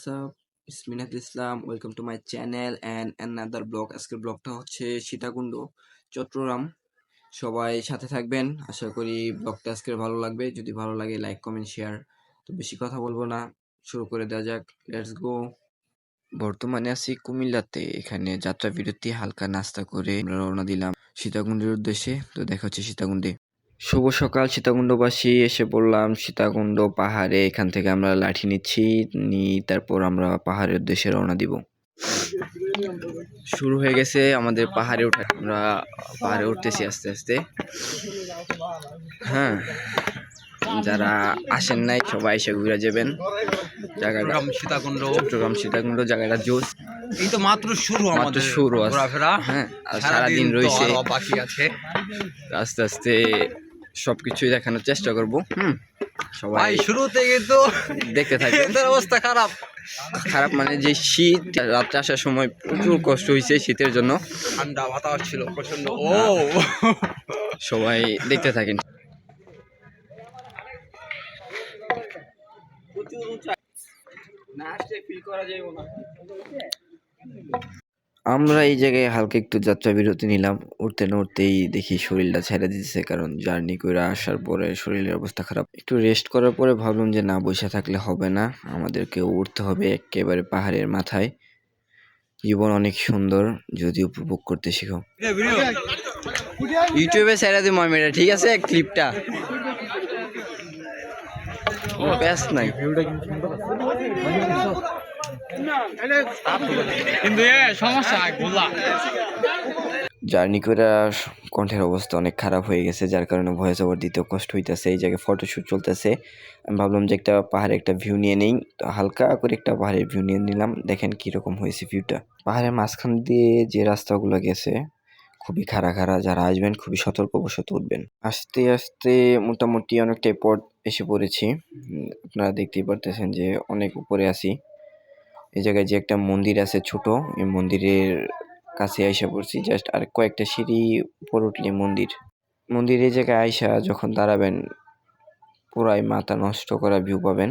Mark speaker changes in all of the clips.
Speaker 1: WhatsApp ইসমিনাত Islam, welcome to my channel and another blog. আজকের ব্লগটা হচ্ছে সীতাকুণ্ড, চট্টগ্রাম। সবাই সাথে থাকবেন। আশা করি ব্লগটা আজকের ভালো লাগবে। যদি ভালো লাগে, লাইক, কমেন্ট, শেয়ার। তো বেশি কথা বলব না। শুরু করে দেওয়া যাক। লেটস গো বর্তমানে আছি কুমিল্লাতে। এখানে যাত্রা বিরতি হালকা নাস্তা করে রওনা দিলাম সীতাকুণ্ডের উদ্দেশ্যে। তো দেখা হচ্ছে সীতাকুণ্ডে। শুভ সকাল সীতাকুণ্ডবাসী। এসে পড়লাম সীতাকুণ্ড পাহাড়ে এখান থেকে আমরা লাঠি নিচ্ছি নিয়ে তারপর আমরা পাহাড়ের উদ্দেশ্যে রওনা দিব। শুরু হয়ে গেছে আমাদের পাহাড়ে ওঠা। আমরা পাহাড়ে উঠতেছি আস্তে আস্তে। হ্যাঁ যারা আসেন নাই সবাই এসে ঘুরে যাবেন। জায়গাটা
Speaker 2: সীতাকুণ্ড।
Speaker 1: চট্টগ্রাম সীতাকুণ্ড জায়গাটা জোস।
Speaker 2: এই তো মাত্র শুরু
Speaker 1: মাত্র
Speaker 2: আমাদের
Speaker 1: শুরু আছে। হ্যাঁ আর
Speaker 2: সারাদিন
Speaker 1: সারাদিন রয়েছে।
Speaker 2: বাকি আছে।
Speaker 1: আস্তে আস্তে সবকিছুই দেখানোর চেষ্টা করব। হুম সবাই
Speaker 2: শুরুতে কিন্তু
Speaker 1: দেখতে
Speaker 2: এদের অবস্থা খারাপ।
Speaker 1: খারাপ মানে যে শীত রাত্রে আসার সময় প্রচুর কষ্ট হয়েছে শীতের জন্য।
Speaker 2: ঠান্ডা বাতাস ছিল প্রচণ্ড ও!
Speaker 1: সবাই দেখতে থাকেন। আমরা এই জায়গায় হালকা একটু যাত্রা বিরতি নিলাম। উঠতে না উঠতেই দেখি শরীরটা ছেড়ে দিতেছে, কারণ জার্নি করে আসার পরে শরীরের অবস্থা খারাপ। একটু রেস্ট করার পরে ভাবলাম যে না, বসে থাকলে হবে না। আমাদেরকে উঠতে হবে একেবারে পাহাড়ের মাথায়। জীবন অনেক সুন্দর যদি উপভোগ করতে শিখো। ইউটিউবে ছেড়ে দিই ময়মেটা ঠিক আছে? ক্লিপটা ব্যাস নাই।
Speaker 2: কিন্তু সমস্যা, গোলা।
Speaker 1: জার্নি করে কণ্ঠের অবস্থা অনেক খারাপ হয়ে গেছে, যার কারণে ভয়েস ওভার দিতেও কষ্ট হইতেছে, এই জায়গায় ফটোশ্যুট চলতেছে। আমি ভাবলাম যে একটা পাহাড়ে একটা ভিউ নিয়ে নেই হালকা করে একটা পাহাড়ের ভিউ নিয়ে নিলাম, দেখেন কীরকম হয়েছে ভিউটা পাহাড়ের মাঝখান দিয়ে যে রাস্তাগুলো গেছে, খুবই খাড়া খাড়া, যারা আসবেন খুবই সতর্কবশত উঠবেন। আস্তে আস্তে মোটামুটি অনেকটাই পথ এসে পড়েছি। আপনারা দেখতেই পারতেছেন যে অনেক উপরে আছি। এই জায়গায় যে একটা মন্দির আছে ছোট, এই মন্দিরের কাছে আইসা পড়ছি। জাস্ট আর কয়েকটা সিঁড়ি উপর উঠলে মন্দির। মন্দিরের জায়গায় আইসা যখন দাঁড়াবেন, পুরাই মাথা নষ্ট করা ভিউ পাবেন।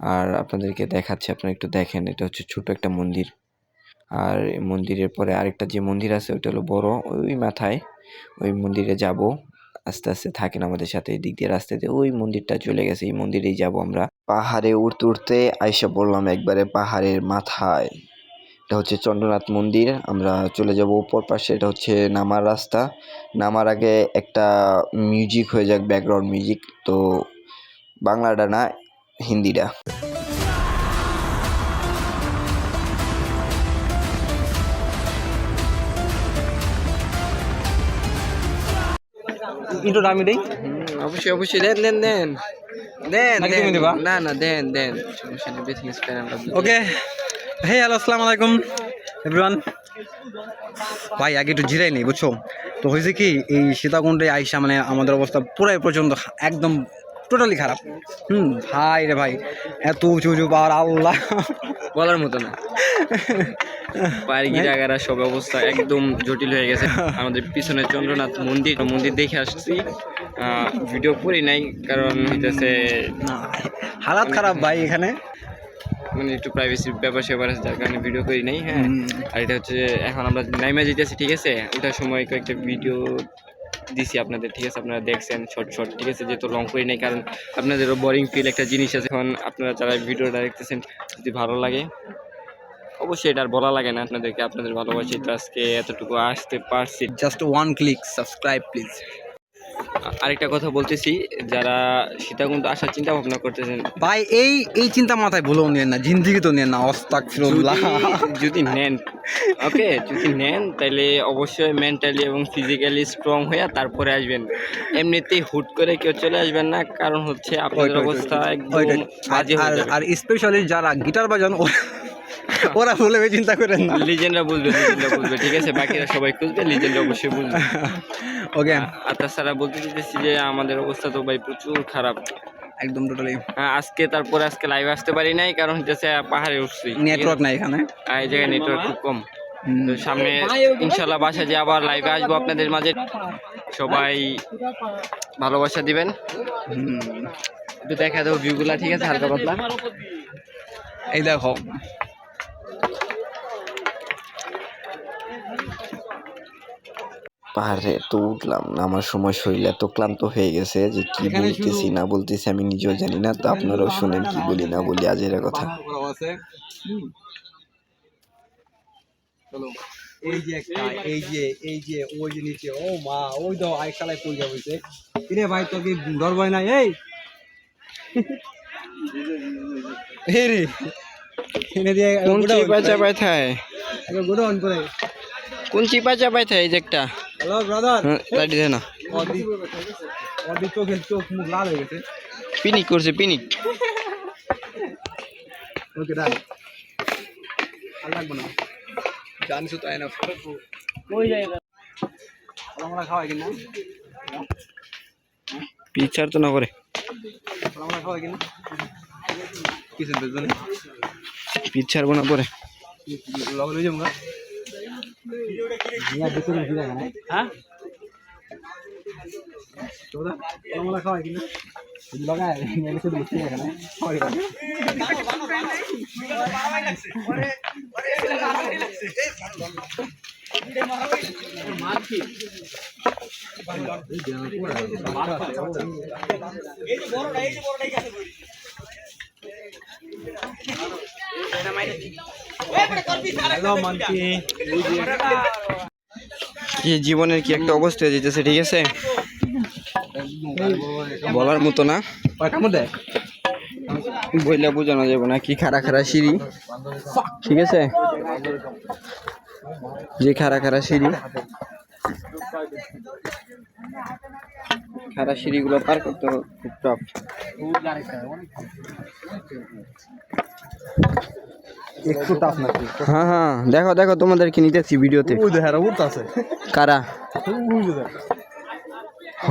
Speaker 1: আর আপনাদেরকে দেখাচ্ছি, আপনারা একটু দেখেন, এটা হচ্ছে ছোট একটা মন্দির। আর মন্দিরের পরে আরেকটা যে মন্দির আছে, ওইটা হলো বড়, ওই মাথায়। ওই মন্দিরে যাব, আস্তে আস্তে থাকেন আমাদের সাথে, এই দিক দিয়ে রাস্তা দিয়ে, ওই মন্দিরটা চলে গেছে, এই মন্দিরেই যাব আমরা। পাহাড়ে উঠতে উঠতে আইসা পড়লাম একবারে পাহাড়ের মাথায়। এটা হচ্ছে চন্দ্রনাথ মন্দির। আমরা চলে যাব উপর পাশে। এটা হচ্ছে নামার রাস্তা। নামার আগে একটা মিউজিক হয়ে যাক ব্যাকগ্রাউন্ড মিউজিক। তো বাংলাটা না হিন্দিটা।
Speaker 2: ইন্ট্রোটা আমি দেই?
Speaker 1: অবশ্যই অবশ্যই। দেন দেন দেন। দেন
Speaker 2: তুমি
Speaker 1: দেন।
Speaker 2: দিবা?
Speaker 1: না না দেন দেন সমস্যা নেই বেশি
Speaker 2: ওকে হে হ্যালো আসসালামু আলাইকুম এভরিওয়ান ভাই আগে একটু জিরাই নেই বুঝছ তো হয়েছে কি এই সীতাকুণ্ডে আইসা মানে আমাদের অবস্থা পুরাই প্রচণ্ড একদম টোটালি খারাপ। হুম ভাই রে ভাই এত উঁচু উঁচু পাহাড় আল্লাহ।
Speaker 1: বলার মতো না। পায়ের গিরাগারা সব অবস্থা একদম জটিল হয়ে গেছে। আমাদের পিছনে চন্দ্রনাথ মন্দির মন্দির দেখে আসছি। ভিডিও করি নাই কারণ হইতেছে
Speaker 2: হালাত খারাপ ভাই এখানে।
Speaker 1: মানে একটু প্রাইভেসির ব্যাপার স্যাপার আছে যার কারণে ভিডিও করি নাই হ্যাঁ। আর এটা হচ্ছে এখন আমরা নাইমা যেতেছি ঠিক আছে? ওটার সময় কয়েকটা ভিডিও দিছি আপনাদের, ঠিক আছে? আপনারা দেখছেন শর্ট শর্ট ঠিক আছে? যেহেতু লং করি নেই, কারণ আপনাদেরও বোরিং ফিল একটা জিনিস আছে। এখন আপনারা যারা ভিডিওটা দেখতেছেন, যদি ভালো লাগে, অবশ্যই এটা আর বলা লাগে না। আপনাদেরকে আপনাদের ভালোবাসি তো আজকে এতটুকু আসতে পারছি।
Speaker 2: Just one click subscribe please
Speaker 1: আরেকটা কথা বলতেছি যারা সীতাকুণ্ড আসার চিন্তা ভাবনা করতেছেন।
Speaker 2: ভাই এই এই চিন্তা মাথায় ভুলেও নেন না জিন্দিগি তো নেন না অস্তাক
Speaker 1: যদি- নেন ওকে যদি নেন তাহলে অবশ্যই মেন্টালি এবং ফিজিক্যালি স্ট্রং হয়ে তারপরে আসবেন। এমনিতেই হুট করে কেউ চলে আসবেন না কারণ হচ্ছে আপনাদের অবস্থা একদম
Speaker 2: আর স্পেশালি যারা গিটার বাজান ওরা- ভুলে চিন্তা করেন না।
Speaker 1: লিজেন্ডরা বুঝবে লিজেন্ডরা বুঝবে ঠিক আছে? বাকিরা সবাই খুঁজবে লিজেন্ডরা অবশ্যই বুঝবে।
Speaker 2: ওকে
Speaker 1: আর তাছাড়া বলতে চাইতেছি যে আমাদের অবস্থা তো ভাই প্রচুর খারাপ।
Speaker 2: একদম টোটালি
Speaker 1: আজকে তারপরে আজকে লাইভ আসতে পারি নাই কারণ হচ্ছে পাহাড়ে উঠছি।
Speaker 2: নেটওয়ার্ক নাই এখানে।
Speaker 1: এই জায়গায় নেটওয়ার্ক খুব কম। সামনে ইনশাল্লাহ বাসা যে আবার লাইভে আসব আপনাদের মাঝে। সবাই ভালোবাসা দিবেন। একটু দেখা দেবো ভিউগুলা ঠিক আছে? হালকা পাতলা।
Speaker 2: এই দেখো।
Speaker 1: পাহাড়ে তো উঠলাম নামার সময় শরীর এত ক্লান্ত হয়ে গেছে যে কি বলতেছি না বলতেছি আমি নিজেও জানি না তো আপনারাও শুনেন কি বলি না বলি আজের কথা।
Speaker 2: পাহাড় করা আছে এই যে একটা এই যে এই যে ওই যে নিচে ও মা ওই দাও আই কালাই কই যাব কিরে ভাই তোর কি ডর এই! এই এনে দিয়ে
Speaker 1: কোন চিপা চাপাই থায়?
Speaker 2: গোডা করে।
Speaker 1: কোন চিপা চাপাই থায় এই যে একটা?
Speaker 2: হ্যালো ব্রাদার
Speaker 1: লাইট দে না।
Speaker 2: অদি চোখের চোখ মুখ লাল হয়ে গেছে।
Speaker 1: পিনিক করছে পিনিক।
Speaker 2: ওকে ডান। আর লাগবে না। জানিস তো জায়গা আমরা খাওয়াই কিনা?
Speaker 1: পিচার তো না করে।
Speaker 2: আমরা খাওয়াই কিনা? কিছু বুঝবে
Speaker 1: বোনা পরে।
Speaker 2: লগল হয়ে যাব হ্যাঁ তোরা আমরা খাওয়াই কিনা লগায় নিয়ে শুধু বসে এখানে খাওয়াই কিনা হ্যালো মানকি
Speaker 1: জীবনের কি একটা অবস্থা হয়ে যেতেছে ঠিক আছে? বলার মতো না। বইলে বোঝানো যাবে না, কি খারা খারা সিঁড়ি, ঠিক আছে? যে খারা খারা সিঁড়ি। খাড়া সিঁড়িগুলো পার করতে খুব টফ
Speaker 2: একটু টাফ নাকি?
Speaker 1: হ্যাঁ হ্যাঁ দেখো দেখো তোমাদেরকে নিতেছি ভিডিওতে।
Speaker 2: ওই দেখে আর উঠতে আছে
Speaker 1: কারা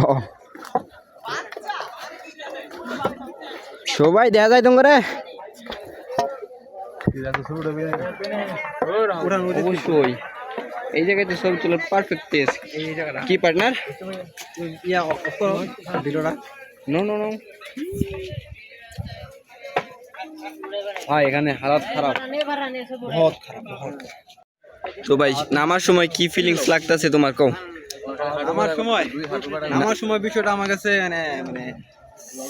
Speaker 1: ও। সবাই দেখা যায় তোমরা। অবশ্যই। এই জায়গাতে ছবি তোলার পারফেক্ট প্লেস কি পার্টনার
Speaker 2: ইয়া অফ করো ভিডিওটা
Speaker 1: নো নো নো
Speaker 2: ভাই এখানে হালাত খারাপ। বহুত খারাপ
Speaker 1: তো ভাই নামার সময় কি ফিলিংস লাগতেছে তোমার? কও।
Speaker 2: আমার সময়? আমার সময় বিষয়টা আমার কাছে মানে মানে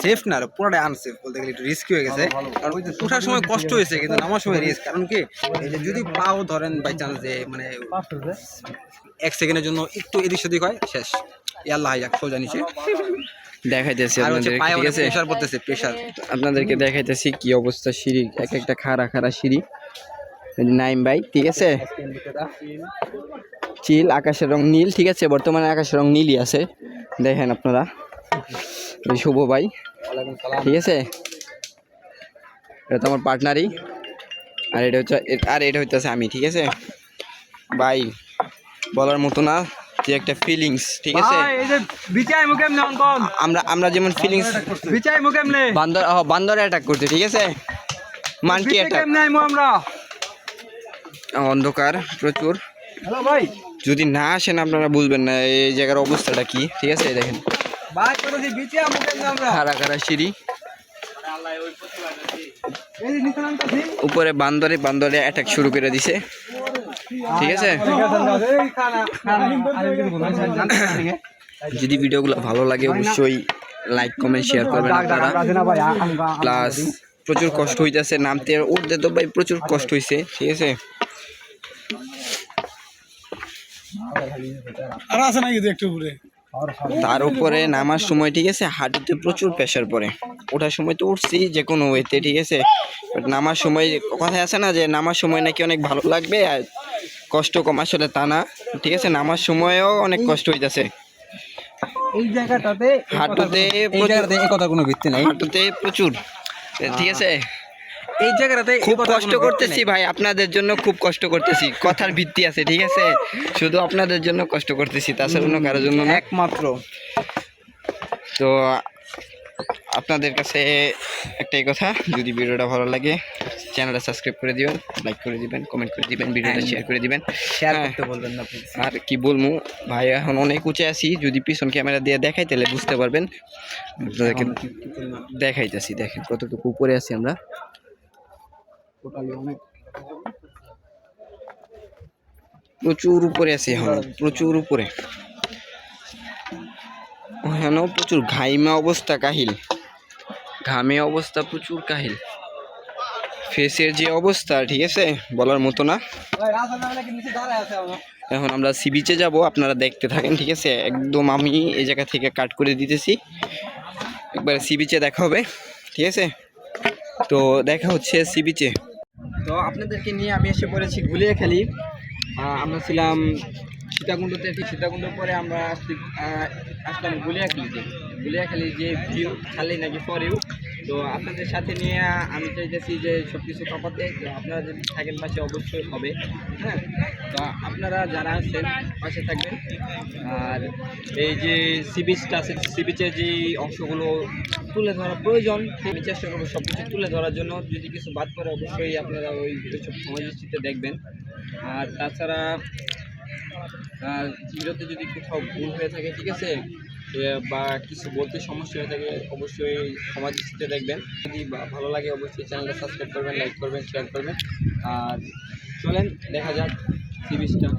Speaker 2: সেফ না রে, পুরোটাই আনসেফ বলতে গেলে একটু রিস্কি হয়ে গেছে। কারণ ওই যে ওঠার সময় কষ্ট হয়েছে কিন্তু নামার সময় রিস্ক কারণ কি এই যে যদি পাও ধরেন বাই চান্স যে মানে এক সেকেন্ডের জন্য একটু এদিক সেদিক হয় শেষ। ইয়াল্লাহ যাক সোজা নিচে।
Speaker 1: দেখাইতেছি
Speaker 2: পড়তেছে প্রেশার
Speaker 1: আপনাদেরকে দেখাইতেছি কি অবস্থা সিঁড়ি এক একটা খাড়া খাড়া সিঁড়ি। নাইম ভাই ঠিক আছে? চিল আকাশের রং নীল ঠিক আছে? বর্তমানে আকাশের রং নীলই আছে। দেখেন আপনারা। শুভ ভাই ঠিক আছে? এটা তো আমার পার্টনারই আর এটা হচ্ছে আর এটা হইতেছে আমি ঠিক আছে? ভাই বলার মতো না। যে একটা ফিলিংস ঠিক আছে? আমরা আমরা যেমন ফিলিংস বান্দর বান্দর অ্যাটাক করছে ঠিক আছে? মানকি অ্যাটাক
Speaker 2: আমরা?
Speaker 1: অন্ধকার প্রচুর।
Speaker 2: হ্যালো ভাই।
Speaker 1: যদি না আসেন আপনারা বুঝবেন না এই জায়গার অবস্থাটা কি ঠিক আছে? দেখেন। খাড়া খাড়া সিঁড়ি। উপরে বান্দরে বান্দরে অ্যাটাক শুরু করে দিছে। ঠিক আছে? যদি ভিডিওগুলো ভালো লাগে অবশ্যই লাইক কমেন্ট শেয়ার করবেন আপনারা। প্লাস প্রচুর কষ্ট হইতেছে নামতে উঠতে তো ভাই প্রচুর কষ্ট হইছে ঠিক আছে?
Speaker 2: আর আছে নাকি একটু উপরে?
Speaker 1: তার উপরে নামার সময় ঠিক আছে? হাঁটুতে প্রচুর প্রেশার পড়ে। ওঠার সময় তো উঠছি যে কোনো ওয়েতে ঠিক আছে? নামার সময় কথা আছে না যে নামার সময় নাকি অনেক ভালো লাগবে আর কষ্ট কম আসলে তা না। ঠিক আছে? নামার সময়ও অনেক কষ্ট হইতেছে।
Speaker 2: এই জায়গাটাতে
Speaker 1: হাঁটুতে
Speaker 2: এই কথা কোনো ভিত্তি নাই।
Speaker 1: হাঁটুতে প্রচুর। ঠিক আছে?
Speaker 2: এই জায়গাটাতে
Speaker 1: খুব কষ্ট করতেছি ভাই আপনাদের জন্য খুব কষ্ট করতেছি। কথার ভিত্তি আছে ঠিক আছে? শুধু আপনাদের জন্য কষ্ট করতেছি তাছাড়া অন্য কারোর জন্য
Speaker 2: একমাত্র।
Speaker 1: তো আপনাদের কাছে একটাই কথা যদি ভিডিওটা ভালো লাগে চ্যানেলটা সাবস্ক্রাইব করে দিবেন লাইক করে দিবেন কমেন্ট করে দিবেন ভিডিওটা শেয়ার করে দিবেন।
Speaker 2: শেয়ার
Speaker 1: হ্যাঁ।
Speaker 2: করতে বলবেন না
Speaker 1: আর কি বলব ভাই এখন অনেক উঁচে আছি যদি পিছন ক্যামেরা দিয়ে দেখাই তাহলে বুঝতে পারবেন। আপনাদেরকে দেখাইতেছি দেখেন কতটুকু উপরে আছি আমরা।
Speaker 2: টোটালি অনেক
Speaker 1: প্রচুর উপরে আছে এখন প্রচুর উপরে। ওখানেও প্রচুর ঘাইমা অবস্থা কাহিল। ঘামে অবস্থা প্রচুর কাহিল। ফেসের যে অবস্থা ঠিক আছে? বলার মতো না। এখন আমরা সি বিচে যাব আপনারা দেখতে থাকেন ঠিক আছে? একদম আমি এই জায়গা থেকে কাট করে দিতেছি। একবার সি বিচে দেখা হবে ঠিক আছে? তো দেখা হচ্ছে সি বিচে। তো আপনাদেরকে নিয়ে আমি এসে পড়েছি গুলিয়ে খেলি। আমরা ছিলাম সীতাকুণ্ডতে সীতাকুণ্ড পরে আমরা আসলাম গুলিয়া আসলাম গুলিয়া খেলি যে ভিউ খালি নাকি ফরেও তো আপনাদের সাথে নিয়ে আমি চাইতেছি যে সব কিছু কাপাতে তো আপনারা যদি থাকেন পাশে অবশ্যই হবে হ্যাঁ? তো আপনারা যারা আছেন, পাশে থাকবেন। আর এই যে সি বিচটা আছে, সি বিচের যে অংশগুলো তুলে ধরা প্রয়োজন, আমি চেষ্টা করব সব কিছু তুলে ধরার জন্য। যদি কিছু বাদ পড়ে, অবশ্যই আপনারা ওই সব সমাজচিত্রে দেখবেন। আর তাছাড়া ভিডিওতে যদি কোথাও ভুল হয়ে থাকে, ঠিক আছে? বা কিছু বলতে সমস্যা হয়ে থাকে, অবশ্যই সমাজ দৃষ্টিতে দেখবেন। যদি ভালো লাগে অবশ্যই চ্যানেলটা সাবস্ক্রাইব করবেন, লাইক করবেন, শেয়ার করবেন। আর চলেন, দেখা যাক, সিরিজটা।